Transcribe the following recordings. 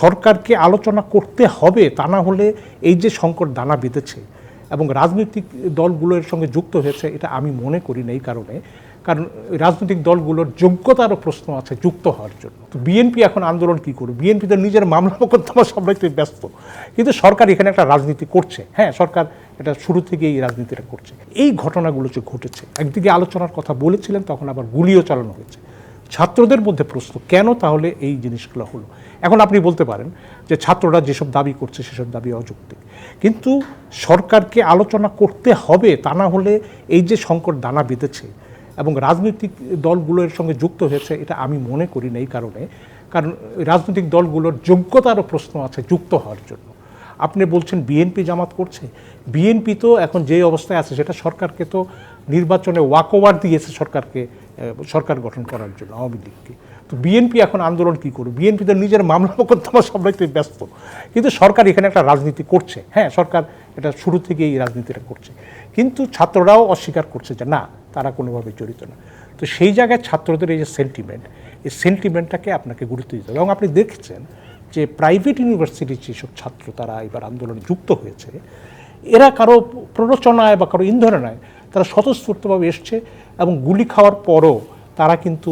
সরকারকে আলোচনা করতে হবে তা না হলে এই যে সংকট দানা বেঁধেছে এবং রাজনৈতিক দলগুলোর সঙ্গে যুক্ত হয়েছে, এটা আমি মনে করি না এই কারণে। কারণ রাজনৈতিক দলগুলোর যোগ্যতারও প্রশ্ন আছে যুক্ত হওয়ার জন্য। তো বিএনপি এখন আন্দোলন কি করবে? বিএনপি তো নিজের মামলা মোকদ্দমা সামলাইতে ব্যস্ত। কিন্তু সরকার এখানে একটা রাজনীতি করছে। হ্যাঁ সরকার এটা শুরু থেকে এই রাজনীতিটা করছে। এই ঘটনাগুলো যে ঘটেছে, একদিকে আলোচনার কথা বলেছিলেন, তখন আবার গুলিও চালানো হয়েছে। ছাত্রদের মধ্যে প্রশ্ন, কেন তাহলে এই জিনিসগুলো হলো? এখন আপনি বলতে পারেন যে ছাত্ররা যেসব দাবি করছে সেসব দাবি অযৌক্তিক। কিন্তু সরকারকে আলোচনা করতে হবে, তা না হলে এই যে সংকট দানা বেঁধেছে এবং রাজনৈতিক দলগুলোর সঙ্গে যুক্ত হয়েছে, এটা আমি মনে করি না এই কারণে। কারণ রাজনৈতিক দলগুলোর যোগ্যতারও প্রশ্ন আছে যুক্ত হওয়ার জন্য। আপনি বলছেন বিএনপি জামাত করছে। বিএনপি তো এখন যে অবস্থায় আছে, সেটা সরকারকে তো নির্বাচনে ওয়াকওভার দিয়েছে সরকারকে সরকার গঠন করার জন্য আওয়ামী লীগকে। তো বিএনপি এখন আন্দোলন কি করবে? বিএনপি তো নিজের মামলা মোকদ্দমা সামলাইতে ব্যস্ত। কিন্তু সরকার এখানে একটা রাজনীতি করছে। হ্যাঁ সরকার এটা শুরু থেকে এই রাজনীতিটা করছে। কিন্তু ছাত্ররাও অস্বীকার করছে যে না, তারা কোনোভাবে জড়িত না। তো সেই জায়গায় ছাত্রদের এই যে সেন্টিমেন্ট এই সেন্টিমেন্টটাকে আপনাকে গুরুত্ব দিতে হবে। এবং আপনি দেখছেন যে প্রাইভেট ইউনিভার্সিটির যেসব ছাত্র তারা এবার আন্দোলনে যুক্ত হয়েছে, এরা কারও প্ররোচনায় বা কারও ইন্ধরণায় তারা স্বতঃস্ফূর্তভাবে এসছে এবং গুলি খাওয়ার পরও তারা কিন্তু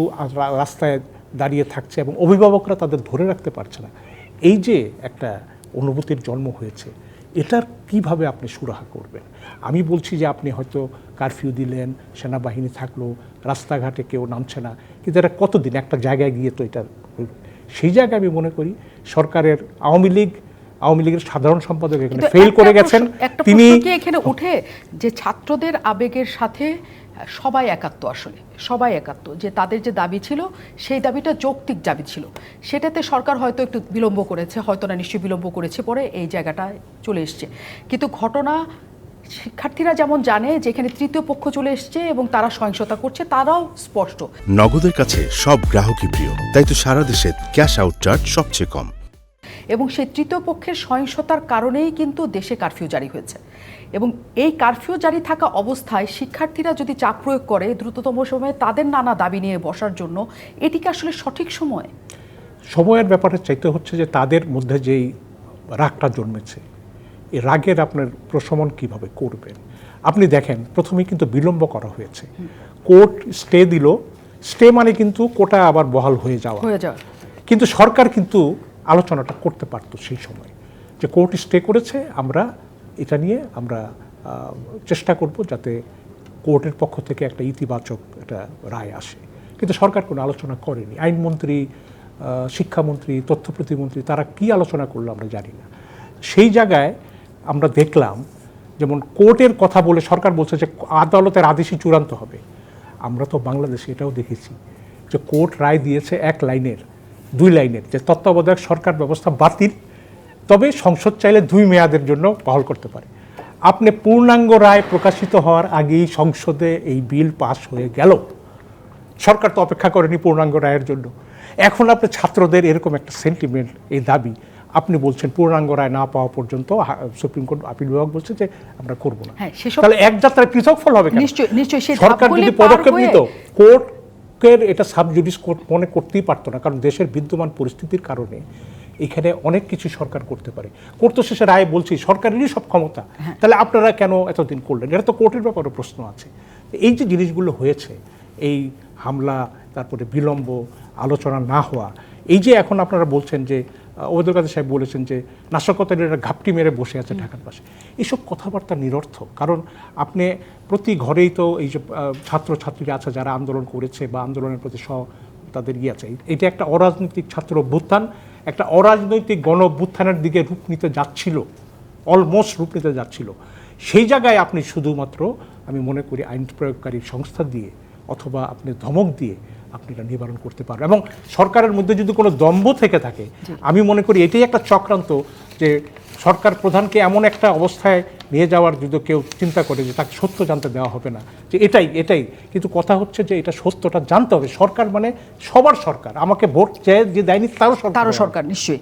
রাস্তায় দাঁড়িয়ে থাকছে এবং অভিভাবকরা তাদের ধরে রাখতে পারছে না। এই যে একটা অনুভূতির জন্ম হয়েছে, এটার কীভাবে আপনি সুরাহা করবেন? আমি বলছি যে আপনি হয়তো কারফিউ দিলেন, সেনাবাহিনী থাকল, রাস্তাঘাটে কেউ নামছে না, কিন্তু এটা কতদিন? একটা জায়গায় গিয়ে তো এটা সেই জায়গায় আমি মনে করি সরকারের আওয়ামী লীগ আওয়ামী লীগের সাধারণ সম্পাদক এখানে ফেল করে গেছেন। তিনি এখানে উঠে যে ছাত্রদের আবেগের সাথে সবাই একাত্ম আসলে সবাই একাত্ম যে তাদের যে দাবি ছিল সেই দাবিটা যৌক্তিক দাবি ছিল। সেটাতে সরকার হয়তো একটু বিলম্ব করেছে হয়তো না নিশ্চয়ই বিলম্ব করেছে পরে এই জায়গাটা চলে এসছে। কিন্তু ঘটনা শিক্ষার্থীরা যেমন জানে যে এখানে তৃতীয় পক্ষ চলে এসছে এবং তারা সহিংসতা করছে তারাও স্পষ্ট। নগদের কাছে সব গ্রাহকই প্রিয় তাই তো সারা দেশে ক্যাশ আউট চার্জ সবচেয়ে কম। এবং সেই তৃতীয় পক্ষের সহিংসতার কারণেই কিন্তু দেশে কারফিউ জারি হয়েছে। এবং এই কারফিউ জারি থাকা অবস্থায় শিক্ষার্থীরা যদি চাপ প্রয়োগ করে দ্রুততম সময়ে তাদের নানা দাবি নিয়ে বসার জন্য এটি কি আসলে সঠিক সময়? সময়ের ব্যাপারে চাইতে হচ্ছে যে তাদের মধ্যে যেই রাগটা জন্মেছে এই রাগের আপনার প্রশমন কীভাবে করবেন? আপনি দেখেন প্রথমেই কিন্তু বিলম্ব করা হয়েছে। কোর্ট স্টে দিল স্টে মানে কিন্তু কোটা আবার বহাল হয়ে যাওয়া। হয়ে যাওয়া। কিন্তু সরকার কিন্তু আলোচনাটা করতে পারতো সেই সময় যে কোর্ট স্টে করেছে, আমরা এটা নিয়ে আমরা চেষ্টা করব যাতে কোর্টের পক্ষ থেকে একটা ইতিবাচক একটা রায় আসে। কিন্তু সরকার কোনো আলোচনা করেনি। আইনমন্ত্রী শিক্ষামন্ত্রী, তথ্য প্রতিমন্ত্রী তারা কি আলোচনা করল আমরা জানি না। সেই জায়গায় আমরা দেখলাম যেমন কোর্টের কথা বলে সরকার বলছে যে আদালতের আদেশই চূড়ান্ত হবে। আমরা তো বাংলাদেশে এটাও দেখেছি যে কোর্ট রায় দিয়েছে এক লাইনের। দুই লাইনের যে তত্ত্বাবধায়ক সরকার ব্যবস্থা বাতিল তবে সংসদ চাইলে দুই মেয়াদের জন্য বহাল করতে পারে। আপনি পূর্ণাঙ্গ রায় প্রকাশিত হওয়ার আগেই সংসদে এই বিল পাস হয়ে গেল। সরকার তো অপেক্ষা করেনি পূর্ণাঙ্গ রায়ের জন্য। এখন আপনি ছাত্রদের এরকম একটা সেন্টিমেন্ট এই দাবি আপনি বলছেন পূর্ণাঙ্গ রায় না পাওয়া পর্যন্ত সুপ্রিম কোর্ট আপিল বিভাগ বলছে যে আমরা করব না। হ্যাঁ, তাহলে এক যাত্রায় পৃথক ফল হবে নিশ্চয়ই- সরকার যদি পদক্ষেপ নিত নিত কোর্টের এটা সাব জুডিস কোর্ট মনে করতেই পারতো না। কারণ দেশের বিদ্যমান পরিস্থিতির কারণে এখানে অনেক কিছু সরকার করতে পারে। কোর্ট তো শেষে রায় বলছি সরকারেরই সব ক্ষমতা। তাহলে আপনারা কেন এতদিন করলেন? এটা তো কোর্টের ব্যাপারে প্রশ্ন আছে। এই যে জিনিসগুলো হয়েছে এই হামলা তারপরে বিলম্ব আলোচনা না হওয়া এই যে এখন আপনারা বলছেন যে ওদের কাছে সাহেব বলেছেন যে নাশকতার এরা ঘাপটি মেরে বসে আছে ঢাকার পাশে। এইসব কথাবার্তা নিরর্থক কারণ আপনি প্রতি ঘরেই তো এই যে ছাত্র ছাত্রীরা আছে যারা আন্দোলন করেছে বা আন্দোলনের প্রতি সহ তাদের ইয়ে আছে। এটা একটা অরাজনৈতিক ছাত্র অভ্যুত্থান একটা অরাজনৈতিক গণ অভ্যুত্থানের দিকে রূপ নিতে যাচ্ছিল অলমোস্ট রূপ নিতে যাচ্ছিল। সেই জায়গায় আপনি শুধুমাত্র আমি মনে করি আইন প্রয়োগকারী সংস্থা দিয়ে অথবা আপনি ধমক দিয়ে আপনি এটা নিবারণ করতে পারবেন। এবং সরকারের মধ্যে যদি কোনো দম্ভ থেকে থাকে আমি মনে করি এটাই একটা চক্রান্ত যে সরকার প্রধানকে এমন একটা অবস্থায় নিয়ে যাওয়ার যদি কেউ চিন্তা করে যে তাকে সত্য জানতে দেওয়া হবে না যে এটাই এটাই। কিন্তু কথা হচ্ছে যে এটা সত্যটা জানতে হবে। সরকার মানে সবার সরকার। আমাকে ভোট চেয়ে যে দেয়নি তারও সরকার তারও সরকার নিশ্চয়ই।